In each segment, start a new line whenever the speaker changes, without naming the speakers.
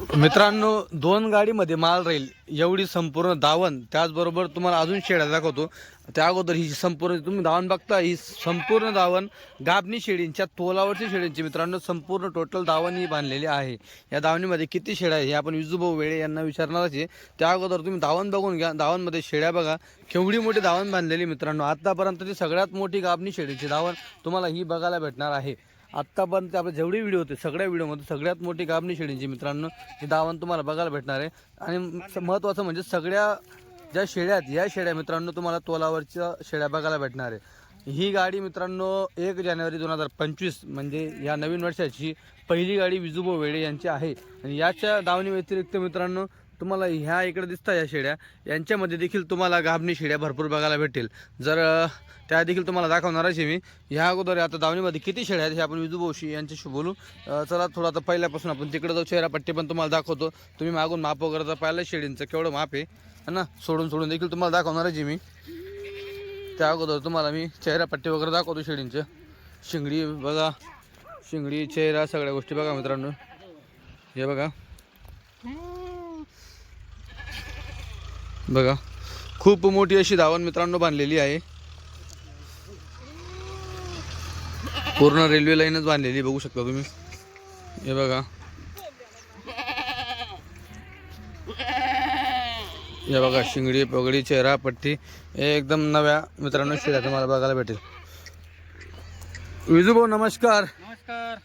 मित्रांनो दोन गाडीमध्ये माल राहील एवढी संपूर्ण दावण त्याचबरोबर तुम्हाला अजून शेड्या दाखवतो. त्या अगोदर ही संपूर्ण तुम्ही दावण बघता ही संपूर्ण दावण गाबणी शेळींच्या तोलावरची शेळींची मित्रांनो संपूर्ण टोटल दावण ही बांधलेली आहे. या दावणीमध्ये किती शेळ्या आहे हे आपण विजूभाऊ वेळे यांना विचारणारच आहे. त्या अगोदर तुम्ही दावण बघून घ्या दावणमध्ये शेळ्या बघा. केवढी मोठी दावण बांधलेली मित्रांनो. आतापर्यंतची सगळ्यात मोठी गाबणी शेळीची दावण तुम्हाला ही बघायला भेटणार आहे. आत्तापर्यंत आपले जेवढे व्हिडिओ होते सगळ्या व्हिडिओमध्ये सगळ्यात मोठी गाभणी शेळींची मित्रांनो ही दावण तुम्हाला बघायला भेटणार आहे. आणि महत्त्वाचं म्हणजे सगळ्या ज्या शेळ्या आहेत या शेळ्या मित्रांनो तुम्हाला तोलावरच्या शेळ्या बघायला भेटणार आहे. ही गाडी मित्रांनो एक जानेवारी दोन हजार पंचवीस म्हणजे या नवीन वर्षाची पहिली गाडी विजुबो वेळे यांची आहे. आणि याच्या दावणी व्यतिरिक्त मित्रांनो तुम्हाला ह्या इकडे दिसता या शेड्या. यांच्यामध्ये देखील तुम्हाला गाभणी शेड्या भरपूर बघायला भेटेल जर त्या देखील तुम्हाला दाखवणारच आहे मी ह्या अगोदर आता दावणीमध्ये किती शेड्या आहेत हे आपण विजूभाऊशी यांच्याशी बोलू. चला थोडं आता पहिल्यापासून आपण तिकडे जाऊ. चेहरापट्टी पण तुम्हाला दाखवतो. तुम्ही मागून माप वगैरे तर पाहिलं शेळींचं केवढं माप आहे. है ना? सोडून सोडून देखील तुम्हाला दाखवणारच आहे मी त्या अगोदर तुम्हाला मी चेहरापट्टी वगैरे दाखवतो शेळींचं शिंगडी बघा. शिंगडी चेहरा सगळ्या गोष्टी बघा मित्रांनो. हे बघा. बघा. खूप मोठी अशी धावण मित्रांनो बांधलेली आहे. पूर्ण रेल्वे लाईनच बांधलेली बघू शकता तुम्ही. हे बघा. हे बघा शिंगडी पगडी चेहरा पट्टी. एकदम नव्या मित्रांनो शिळ्या तुम्हाला बघायला भेटेल. विजूभाऊ नमस्कार.
नमस्कार.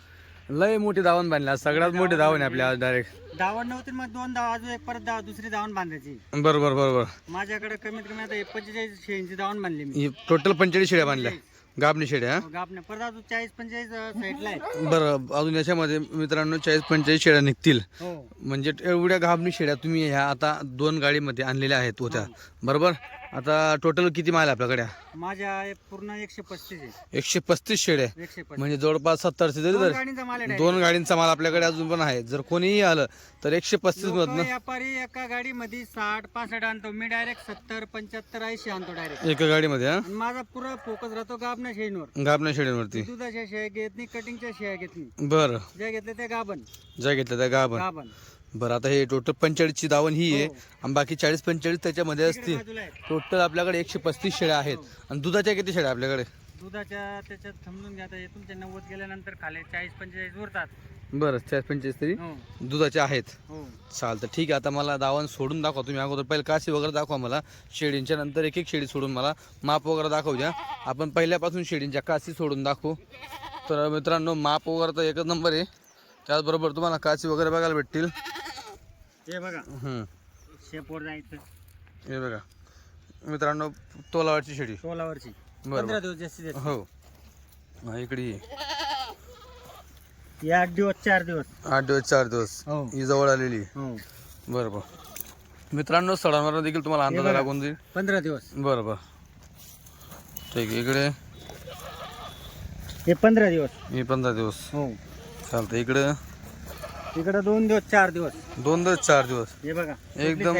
लय मोठी धावण बांधली सगळ्यात मोठी धावण आहे आपल्या आज डायरेक्ट
धावण नव्हती मग दोन धाव अजून एक परत धाव दुसरी धावण बांधायची.
बरोबर बरोबर.
माझ्याकडे कमीत कमी आता पंचेचाळीस शेळींची धावण बांधली मी.
ही टोटल पंचेचाळीस शेळ्या बांधल्या. गाबणी शेळ्या हा?
गापने परत अजून चाळीस पंचेचाळीस साईडला आहे
बरं अजून याच्यामध्ये मित्रांनो चाळीस पंचेचाळीस शेळ्या निघतील.
हो.
म्हणजे एवढ्या गाबणी शेळ्या तुम्ही ह्या आता दोन गाडीमध्ये आणलेल्या आहेत होत्या. बरोबर? आता टोटल किती माल आहे आपल्याकडे?
माझ्या पूर्ण एकशे पस्तीस आहे.
एकशे पस्तीस शेळ्या आहे.
एकशे पस्तीस.
म्हणजे जवळपास सत्तरशे जरी
दोन
जर
गाडीचा माल आहे
दोन गाडींचा माल आपल्याकडे अजून पण आहे. जर कोणीही आलं तर एकशे पस्तीस
लोकं
मधनं
व्यापारी एका गाडीमध्ये साठ पासष्ट आणतो. मी डायरेक्ट सत्तर पंच्याहत्तर ऐंशी आणतो डायरेक्ट
एका गाडीमध्ये हा?
आणि माझा पुरा फोकस राहतो गाबना शेळींवर
गाबण्या शेळ्यांवरती
दुधाच्या शेळ्या घेत नाही कटिंगच्या शेळ्या घेत नाही.
बरं.
ज्या घेतल्या त्या गाभण
ज्या घेतल्या त्या गाभण
गाभण
बरं आता हे टोटल पंचेचाळीसची दावण ही आहे.
हो.
आणि बाकी चाळीस पंचेचाळीस त्याच्यामध्ये असतील. टोटल आपल्याकडे एकशे पस्तीस शेळ्या आहेत. आणि दुधाच्या किती शेळ्या आपल्याकडे?
दुधाच्या त्याच्यात समजून घ्या आता हे तुमच्या नव्वद गेल्यानंतर खाली चाळीस पंचेचाळीस उरतात.
बरं चाळीस पंचेचाळीस तरी
हो.
दुधाचे आहेत.
हो.
चालतं ठीक आहे. आता मला दावण सोडून दाखवा तुम्ही. अगोदर पहिले काशी वगैरे दाखवा मला शेळींच्या नंतर एक एक शेळी सोडून मला माप वगैरे दाखवू द्या आपण पहिल्यापासून शेळींच्या काशी सोडून दाखवू. तर मित्रांनो माप वगैरे तर एकच नंबर आहे. त्याचबरोबर तुम्हाला काशी वगैरे बघायला भेटतील.
हे बघा.
हम्म,
जायचं.
हे बघा. मित्रांनो तोलावरची शेळी
सोलावरची
बरोबर.
पंधरा दिवस जास्तीत जास्त.
हो. हा, इकडे ये.
हे आठ दिवस चार दिवस.
आठ दिवस चार दिवस.
हो.
ही जवळ आलेली.
हो.
बरं बरं मित्रांनो सणांवर देखील तुम्हाला अंदाज
बघा.
लागून देईल.
पंधरा दिवस.
बरं बरं ठीक आहे इकडे.
हे पंधरा दिवस.
मी पंधरा दिवस.
हो.
चालतं इकडे
इकडे दोन दिवस चार दिवस.
दोन दिवस चार दिवस.
हे बघा
एकदम.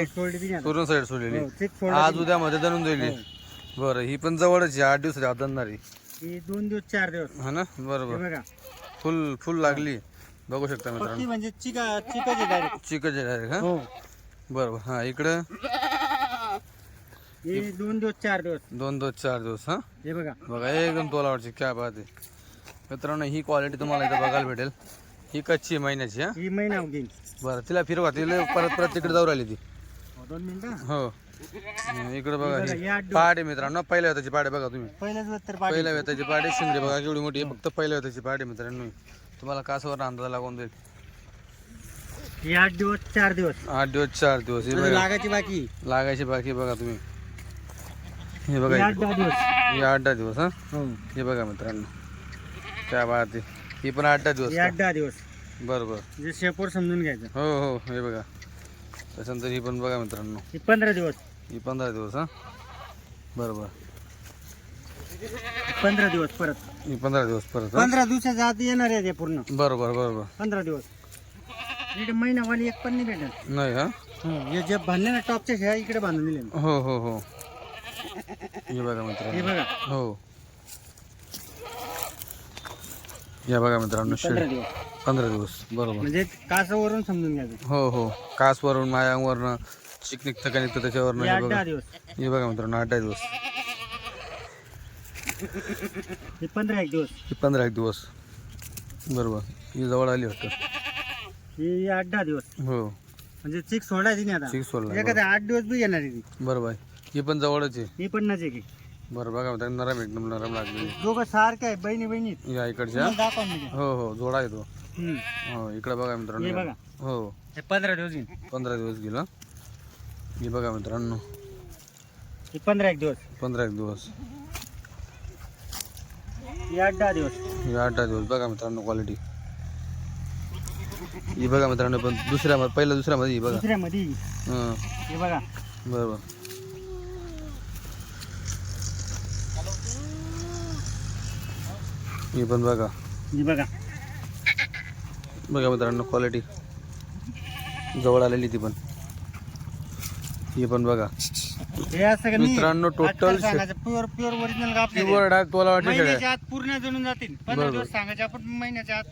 पूर्ण साईड सोडलेली.
हो,
आज. उद्या मध्ये दणून जाईल ही. बरं ही पण जवळच आहे आठ दिवसाची आत दणणारी
दोन दिवस चार दिवस.
हा ना? बरोबर. फुल फुल लागली. बघू शकता मित्रांनो.
म्हणजे चिका चिकाची डायरेक्ट
डायरेक्ट हा?
हो.
बरोबर. हा इकडं.
दोन दिवस चार दिवस.
दोन दिवस चार दिवस हा?
हे बघा.
बघा एकदम तोलावरची काय बात आहे. मित्रांनो ही क्वालिटी तुम्हाला इथं बघायला भेटेल. ही कच्ची आहे महिन्याची हा.
ही महिना
बरं तिला फिरवा तिला परत परत तिकडे जाऊ राहिली ती.
हो, दोन मिनिटं?
हो. इकडे बघा ही. पहाड आहे मित्रांनो पहिल्या वेताची पहाड आहे बघा तुम्ही.
पहिल्याच वेळेस तर पाठी
पहिल्या वेताची पहाड आहे शिंगडी बघा केवढी मोठी आहे. फक्त पहिल्या वेताची पहाड आहे मित्रांनो तुम्हाला कासावर अंदाज लागून देईल.
ही आठ दिवस चार दिवस.
आठ दिवस चार दिवस हे बघा.
लागायची बाकी.
लागायची बाकी बघा तुम्ही. हे
ही
बघा
आठ दहा दिवस.
हे आठ दहा दिवस हा.
हो.
हे बघा मित्रांनो. काय बात ही पण आठ दहा दिवस
ही? आठ दहा दिवस.
बरं बरं
जे शेपोर समजून घ्यायचं.
हो हो हे बघा. त्याच्यानंतर ही पण बघा मित्रांनो.
ही पंधरा दिवस.
ही पंधरा दिवस हा? बरोबर.
पंधरा दिवस परत.
ही पंधरा दिवस परत हा?
पंधरा दिवसाच्या आत येणार आहे ते पूर्ण.
बरोबर बरोबर.
पंधरा दिवस. इकडे महिनावाली एक पण नाही भेटत.
नाही हा?
हो हे जे बांधले ना टॉपच्या शेळ्या इकडे बांधून दिले.
हो हो हो. हे बघा
हे
मित्रांनो
बघा.
हो. या बघा मित्रांनो
पंधरा दिवस.
पंधरा दिवस बरोबर.
म्हणजे कासवरून समजून घ्यायचं
हो हो. कासवरून मायांवरनं चिक निघतं का निघतं त्याच्यावरनं
हे आठ
बघा.
दहा दिवस.
हे बघा मित्रांनो आठ दहा दिवस.
हे पंधरा एक दिवस.
हे पंधरा एक दिवस. बरोबर. ही जवळ आली वाटतं.
हे आठ दहा दिवस.
हो.
म्हणजे चिक सोडायची नाही आता.
चिक सोडला
एखाद्या आठ दिवस बी येणार आहे ती.
बरोबर आहे. ही पण जवळच आहे.
ही पण नजे की
बरं बघा नरम एकदम नरम लागली
दोघं सारखे आहे बहिणी बहिणी
या इकडच्या
दाखवा म्हणजे
हो हो जोडा तो।
हम्म.
हो इकडे बघा
हे
मित्रांनो
बघा
हो।
हे पंधरा दिवस
पंधरा दिवस गेला हे। बघा मित्रांनो
हे पंधरा एक दिवस
पंधरा एक दिवस
हे आठ दहा दिवस
हे आठ दहा दिवस बघा मित्रांनो क्वालिटी ही बघा मित्रांनो पण दुसऱ्या मध्ये पहिल्या दुसऱ्यामध्ये ही बघा
दुसऱ्यामध्ये
हं।
हे। बघा
बरोबर ही पण बघा.
हे बघा.
बघा मित्रांनो क्वालिटी जवळ आलेली ती पण. ही पण बघा. मित्रांनो, total
pure pure original
pure डाळ तोला वाटते
आत पूर्ण जणून जातील. पंधरा
बरोबर.
दिवस सांगायचे आपण महिन्याच्या आत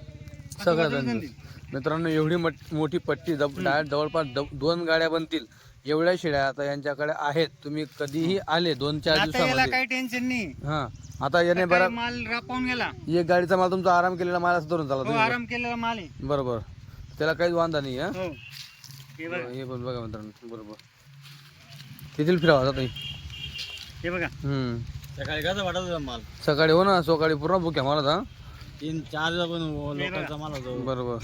जातील.
मित्रांनो एवढी मोठी पट्टी जवळपास दोन गाड्या बनतील. एवढ्या शेळ्या आता यांच्याकडे आहेत. तुम्ही कधीही आले दोन चार
आता याला
दिवसामध्ये.
काही टेन्शन नाही.
हा. आता याने
काही
बरा
माल रापावून गेला.
एक गाडीचा माल तुमचा आराम केलेला माल असं धरून चाला
हो
तुम्ही.
आराम केलेला माल आहे.
बरोबर. त्याला काहीच वांधा नाही हा?
हो. हे बघा.
हे पण बघा मित्रांनो. बरोबर. किती फिरावा आता
हे बघा.
हम्म.
सकाळी कसं वाटत होता माल?
सकाळी हो ना सकाळी पूर्ण भुक्या मला
तीन चार पण लोकांचा माल होतो.
बरोबर.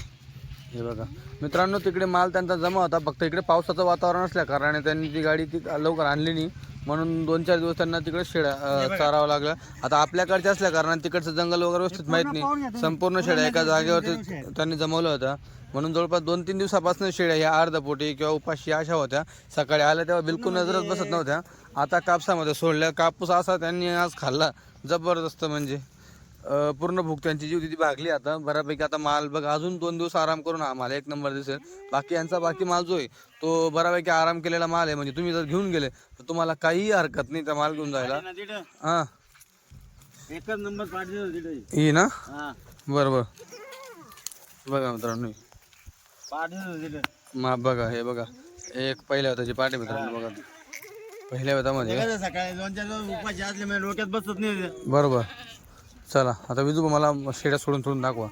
हे बघा. मित्रांनो तिकडे माल त्यांचा जमा होता. फक्त इकडे पावसाचं वातावरण असल्या कारणाने त्यांनी ती गाडी ती लवकर आणली नाही. म्हणून दोन चार दिवस त्यांना तिकडे शेळ्या अं, चारावं लागलं. आता आपल्याकडच्या असल्या कारणाने तिकडचं जंगल वगैरे व्यवस्थित माहीत नाही. संपूर्ण शेळ्या एका जागेवरती त्यांनी जमवलं होतं. म्हणून जवळपास दोन तीन दिवसापासून शेळ्या ह्या अर्धपोटी किंवा उपाशी अशा होत्या. सकाळी आल्या तेव्हा बिलकुल नजरच बसत नव्हत्या. आता कापसामध्ये सोडल्या. कापूस असा त्यांनी आज खाल्ला. जबरदस्त म्हणजे. पूर्ण भूक त्यांची जी होती ती भागली आता. बऱ्यापैकी आता माल बघ अजून दोन दिवस आराम करून हा माल. एक नंबर दिसेल. बाकी यांचा बाकी माल जो आहे तो बऱ्यापैकी आराम केलेला माल आहे. म्हणजे तुम्ही जर घेऊन गेले तर तुम्हाला काहीही हरकत नाही त्या माल घेऊन जायला. हा.
एकच नंबर होती
ही ना? बरोबर बघा मित्रांनो.
होती
माप बघा हे बघा. एक पहिल्या होत्याची पाठी मित्रांनो बघा. पहिल्या होत्यामध्ये
कसं सकाळी दोन चार दिवस उपाशी असल्यामुळे डोक्यात बसत नाही.
बरोबर. चला आता विजू मला शेड्या सोडून सोडून दाखवा.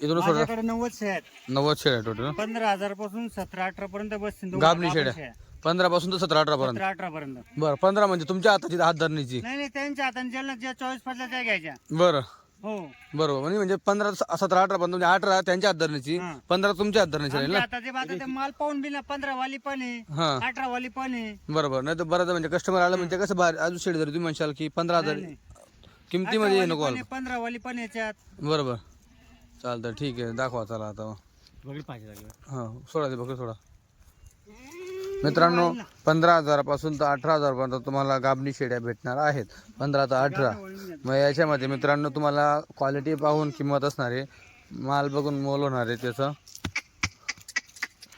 इथून सोडा.
माझ्याकडे नव्वद आहेत.
नव्वद शेड्या टोटल
पंधरा हजारपासून सतरा अठरा पर्यंत बसतील
गाभण शेड्या. पंधरा पासून तर सतरा अठरा पर्यंत.
अठरा पर्यंत.
बरं पंधरा म्हणजे तुमच्या हाताची हात धरणीची.
नाही नाही त्यांच्या हाताने ज्याला ज्या चॉईस पडल्या त्या घ्यायच्या.
बरं.
हो.
बरोबर म्हणजे म्हणजे पंधरा सतरा अठरा पर्यंत म्हणजे अठरा त्यांच्या हात धरणीची
हा.
पंधरा तुमच्या हात धरणीची राहील
ते माल पाहून ना पंधरा वाली पण आहे. अठरा वाली पण आहे.
बरोबर नाही तर बरं म्हणजे कस्टमर आलं म्हणजे कसं बाहेर अजून शेड जर तुम्ही म्हणशाल की पंधरा हजार
नाही.
किमतीमध्ये नको
पंधरा वाली पण आहे याच्यात.
बरोबर. चालतं ठीक आहे. दाखवा चला आता.
बघितलं पाहिजे लागलं.
हा सोडा ते बघ सोडा. मित्रांनो पंधरा हजारापासून तर अठरा हजारपर्यंत तुम्हाला गाबणी शेड्या भेटणार आहेत. पंधरा ते अठरा. मग याच्यामध्ये मित्रांनो तुम्हाला क्वालिटी पाहून किंमत असणार आहे माल बघून मोल होणार आहे त्याचं.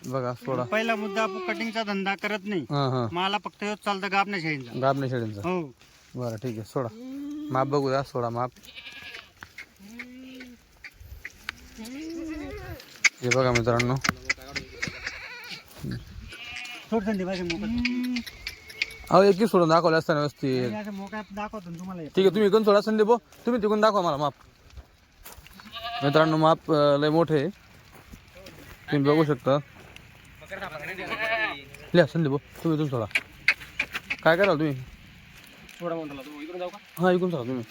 बघा सोडा.
पहिला मुद्दा आपण कटिंगचा धंदा करत नाही.
हां हां.
मला फक्त चालतं गाबण्या शेळींचा.
गाबणी शेड्यांचं
हो.
बरं ठीक आहे सोडा. माप बघू द्या सोडा माप. हे बघा मित्रांनो. अहो एक सोडून दाखवलं असताना व्यवस्थित.
दाखवतो तुम्हाला
ठीक आहे तुम्ही इकडून सोडा संदीप भाऊ. तुम्ही तिकडून दाखवा मला माप. मित्रांनो माप अं, लय मोठे आहे. तुम्ही बघू शकता. लिहा संदीप भाऊ, तुम्ही इथून सोडा. काय कराल तुम्ही? हा इकडून सोडा तुम्ही.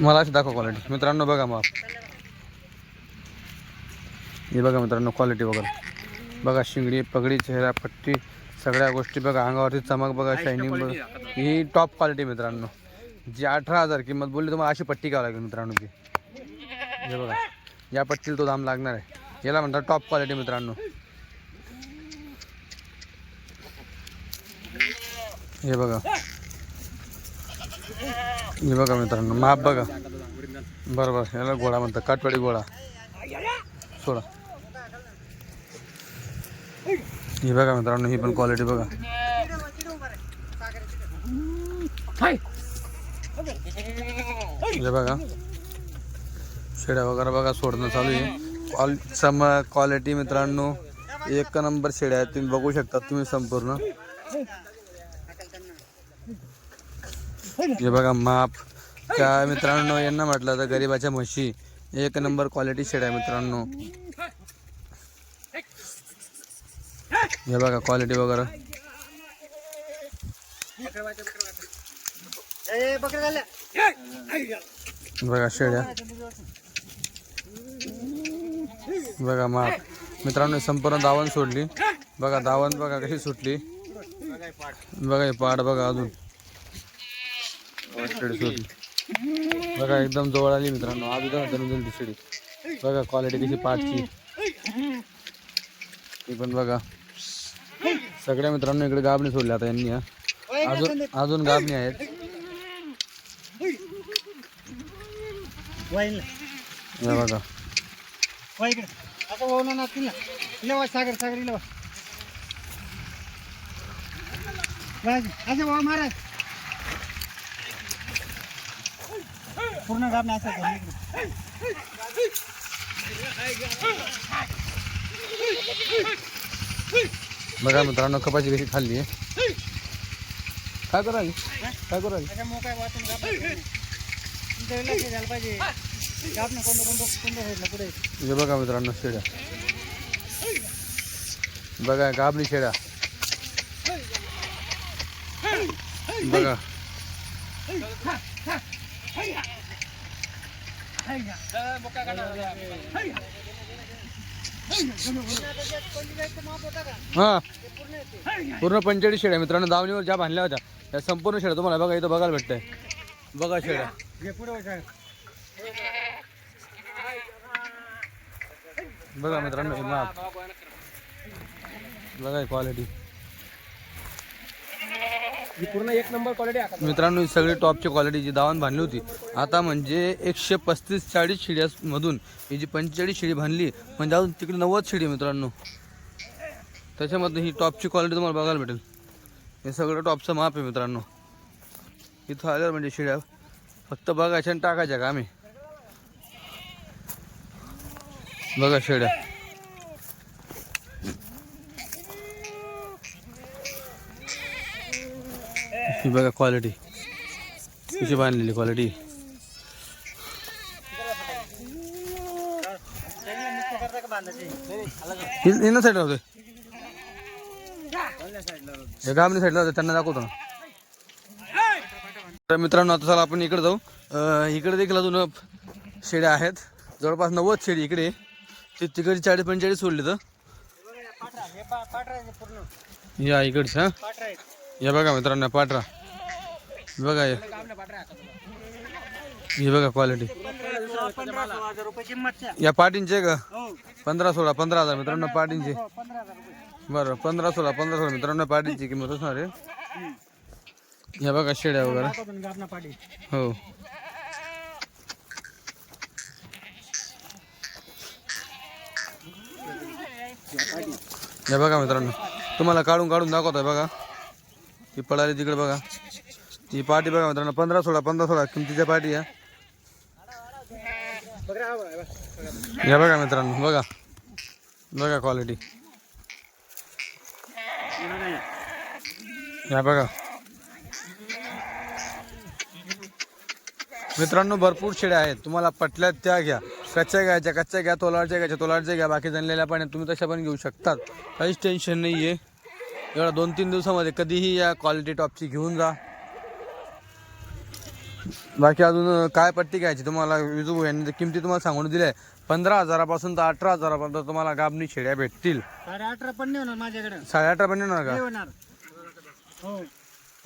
मला अशी दाखवा क्वालिटी मित्रांनो बघा माप हे बघा मित्रांनो क्वालिटी वगैरे. बघा शिंगडी पगडी चेहरा पट्टी सगळ्या गोष्टी बघा अंगावरती चमक बघा शायनिंग बघा. ही टॉप क्वालिटी मित्रांनो. जी अठरा हजार किंमत बोलली तुम्हाला अशी पट्टी घ्यावी लागेल मित्रांनो ती. हे बघा. या पट्टीला तो दाम लागणार आहे. याला म्हणतात टॉप क्वालिटी मित्रांनो. हे बघा. हे बघा मित्रांनो माप बघा. बरोबर याला गोळा म्हणतात काटवाडी गोळा. सोडा. ही बघा मित्रांनो ही पण क्वालिटी बघा. हे बघा. शेड्या वगैरे बघा सोडणं चालू आहे. क्वाल सम क्वालिटी मित्रांनो एक नंबर शेड्या आहेत तुम्ही बघू शकता तुम्ही संपूर्ण. हे बघा माप. काय मित्रांनो यांना म्हटलं तर गरीबाच्या म्हशी. एक नंबर क्वालिटी शेड्या मित्रांनो. हे बघा क्वालिटी वगैरे. बघा शेड्या बघा माप. मित्रांनो संपूर्ण दावण सोडली. बघा दावण बघा कशी सुटली. बघा हे पाड बघा अजून. बघा एकदम जवळ आली मित्रांनो. अजून धरून ती शेडी बघा क्वालिटी कशी पाटची ती पण बघा. सगळ्या मित्रांनो इकडे गाबणी सोडली आता यांनी हा. अजून अजून गाबणी आहेत. बघा.
सागर सागर महाराज. पूर्ण गाब नाही असं.
बघा मित्रांनो कपाशी कशी खाल्ली आहे काय करू राहिली? काय करू राहिली?
त्याच्या मोकळ्या वाचून गाब नाही करून. तुमच्या वेळेला झालं पाहिजे कोणतं कोणतं पुढे
बघा मित्रांनो शेड्या बघा गाबली शेड्या बघा हा. पूर्ण पंचेचाळीस शेड्या मित्रांनो दावणीवर ज्या बांधल्या होत्या त्या संपूर्ण शेड्या तुम्हाला बघा इथं बघायला भेटतंय. बघा शेड्या. बघा मित्रांनो बघा क्वालिटी
ही पूर्ण एक नंबर क्वालिटी आहे
मित्रांनो ही सगळी टॉपची क्वालिटीची दावण बांधली होती आता म्हणजे एकशे पस्तीस चाळीस शिड्यामधून ही जी पंचेचाळीस शिडी बांधली म्हणजे अजून तिकडे नव्वद शिडी आहे मित्रांनो. त्याच्यामध्ये ही टॉपची क्वालिटी तुम्हाला बघायला भेटेल. हे सगळं टॉपचं माप आहे मित्रांनो. इथं आल्यावर म्हणजे शिड्या फक्त बघायच्या आणि टाकायच्या का आम्ही? बघा शिड्या. ही बघा क्वालिटी कशी बांधलेली क्वालिटी इन साईडला होते. हे गामणी साईडला होते त्यांना दाखवतो ना. तर मित्रांनो आता चला आपण इकडे जाऊ. इकडे देखील अजून शेड्या आहेत. जवळपास नव्वद शेडी इकडे. ते तिकडे चाळीस पंचेचाळीस सोडली तर. या इकडचं हे या बघा मित्रांनो पाठरा. बघा हे. बघा क्वालिटी या पाटींचे का? पंधरा सोळा पंधरा हजार मित्रांनो पाटींचे. बरं पंधरा सोळा पंधरा सोळा मित्रांनो पाटींची किंमत असणार आहे. या बघा शेड्या वगैरे. हो. या बघा मित्रांनो तुम्हाला काढून काढून दाखवतोय बघा. ती पळाली तिकडे बघा. ती पाठी बघा मित्रांनो पंधरा सोळा पंधरा सोळा किमतीच्या पाठी या
बघा बघा,
या बघा मित्रांनो बघा. बघा क्वालिटी या बघा. मित्रांनो भरपूर शेळ्या आहेत. तुम्हाला पटल्यात त्या घ्या. कच्च्या घ्यायच्या कच्च्या घ्या तोलाडच्या घ्यायच्या तोलाडच्या घ्या. बाकी जणलेल्या पाण्यात तुम्ही तशा पण घेऊ शकतात. काहीच टेन्शन नाही आहे एवढा दोन तीन दिवसामध्ये कधीही या क्वालिटी टॉपची घेऊन जा. बाकी अजून काय पट्टी घ्यायची तुम्हाला? विजू यांनी किमती तुम्हाला सांगून दिल्या. पंधरा हजारापासून तर अठरा हजारापर्यंत तुम्हाला गाबणी शेड्या भेटतील.
साडे अठरा पण नाही होणार माझ्याकडे.
साडे अठरा पण येणार
नाही
का?
होणार. हो.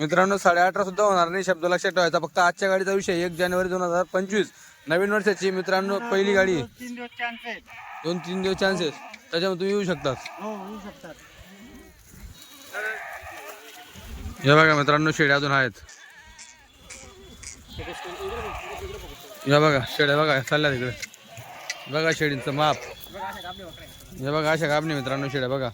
मित्रांनो साडे अठरा सुद्धा होणार नाही शब्द लक्षात ठेवायचा. फक्त आजच्या गाडीचा विषय एक जानेवारी दोन हजार पंचवीस. नवीन वर्षाची मित्रांनो पहिली गाडी. दोन तीन दिवस चान्सेस त्याच्यामुळे तुम्ही येऊ शकतात.
हो होऊ शकतात.
या बघा मित्रांनो शेड्या अजून आहेत. या बघा शेड्या बघा चालल्या तिकडे बघा शेडींचं माप. या बघा अशा कापणी मित्रांनो शेड्या बघा.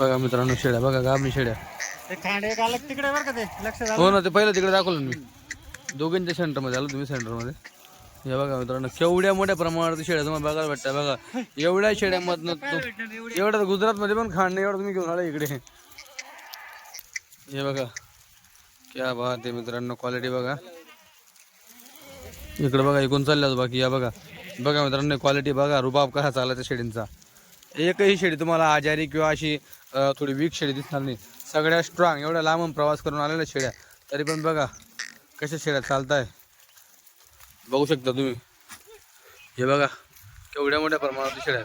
बघा मित्रांनो शेड्या बघा गाबणी शेड्या हो ना ते पहिलं तिकडे दाखवलं मी. दोघांच्या सेंटरमध्ये आलो तुम्ही सेंटरमध्ये. हे बघा मित्रांनो केवढ्या मोठ्या प्रमाणात शेड्या तुम्हाला बघायला भेटतात. बघा एवढ्या शेड्यामधनं तो एवढ्या? गुजरातमध्ये पण खाण नाही एवढं तुम्ही घेऊन आला इकडे. हे बघा क्या बात आहे मित्रांनो क्वालिटी बघा. इकडे बघा इकून चालल्याच बाकी या बघा. बघा मित्रांनो क्वालिटी बघा रुबाब कसा चालायचा शेडींचा एकही शेडी तुम्हाला आजारी किंवा अशी थोडी वीक शेडी दिसणार नाही. सगळ्या स्ट्रॉंग एवढ्या लांबून प्रवास करून आलेल्या शेड्या तरी पण बघा कशा शेड्या चालताय? बघू शकता तुम्ही. हे बघा केवढ्या मोठ्या प्रमाणात आहेत.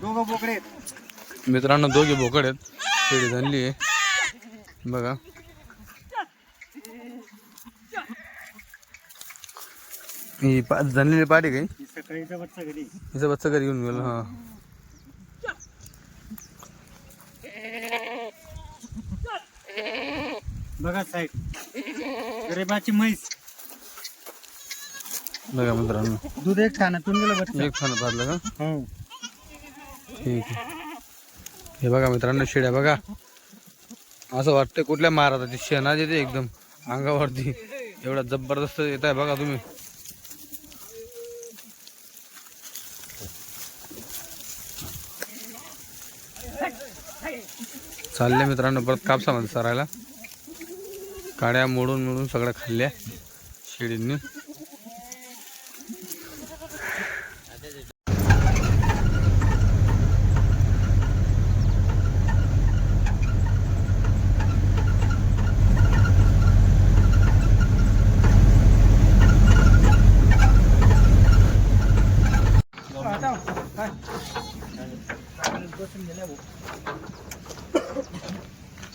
दोघं बोकडे.
मित्रांनो दोघे बोकड आहेत. शेडी धनली आहे. बघा. ही पा धनलेली पाठी काही
सकाळीचा बच्चा घरी.
हिचा बच्चा घरी घेऊन गेलो हा.
बघा साईड गरीबाची म्हैस.
बघा मित्रांनो.
दूध एक गेलं बच्चा
एक खाणं पाहिलं का?
हो.
ठीक आहे. हे बघा मित्रांनो शेड्या बघा. असं वाटतं कुठल्या महाराजाची ती शेणाच येते एकदम. अंगावरती. एवढा जबरदस्त येत आहे बघा तुम्ही. चालले मित्रांनो परत कापसामध्ये सरायला. काड्या मोडून मोडून सगळ्या खाल्ल्या शेळींनी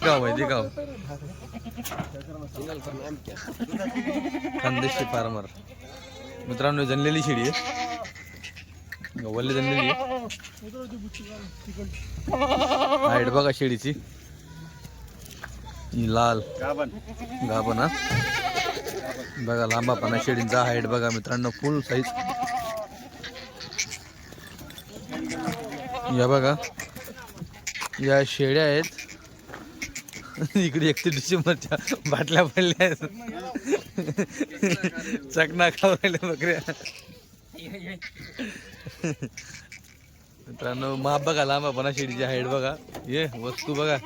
गाव आहे ते गाव खानदेशी फार्मर. मित्रांनो जनलेली शेळी आहे. गव्हाली जनलेली आहे. हाईट बघा शेळीची लाल.
गाभण
गाभण हा. बघा लांबापणा शेळींचा हाईट बघा मित्रांनो फुल साईज या बघा. या शेळ्या आहेत. इकडे एकशे डिसेंबरच्या बाटल्या पडल्या. आहेत चकना खाऊ राहिल्या बकऱ्या. मित्रांनो माप बघा लांबापणा शेडीची हाईट बघा. ये वस्तू बघा.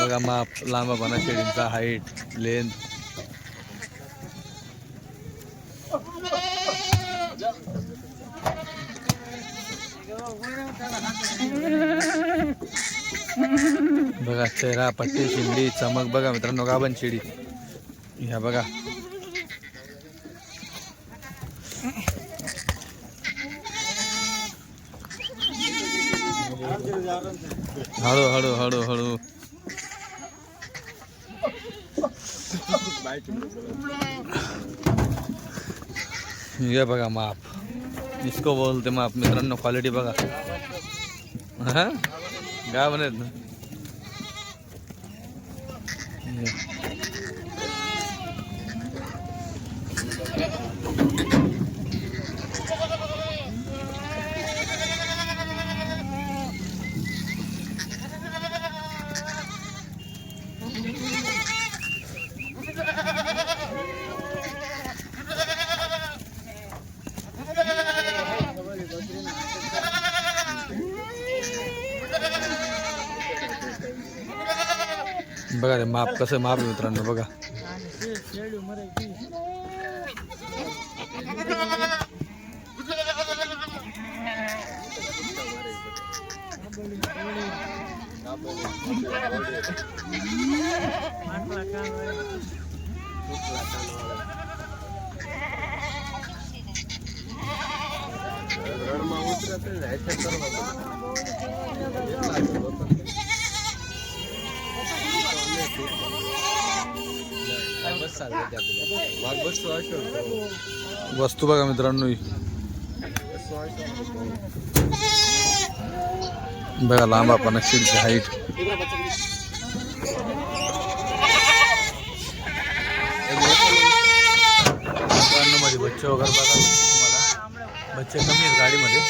बघा माप लांबापणा शेडींचा हाईट लेंथ बघा, चेहरा, पट्टी शिंडी चमक बघा मित्रांनो, गाभण शेळी ह्या बघा. हळू हळू हळू हळू. हे बघा माप. इसको बोलते माप मित्रांनो क्वालिटी बघा. हा काय म्हणत बघा रे माप कसं माप आहे मित्रांनो बघा वस्तू बघा मित्रांनो. बघा लांब आपण हाईट. मित्रांनो मध्ये बच्चे वगैरे बघा. तुम्हाला बच्चे कमी आहेत गाडीमध्ये.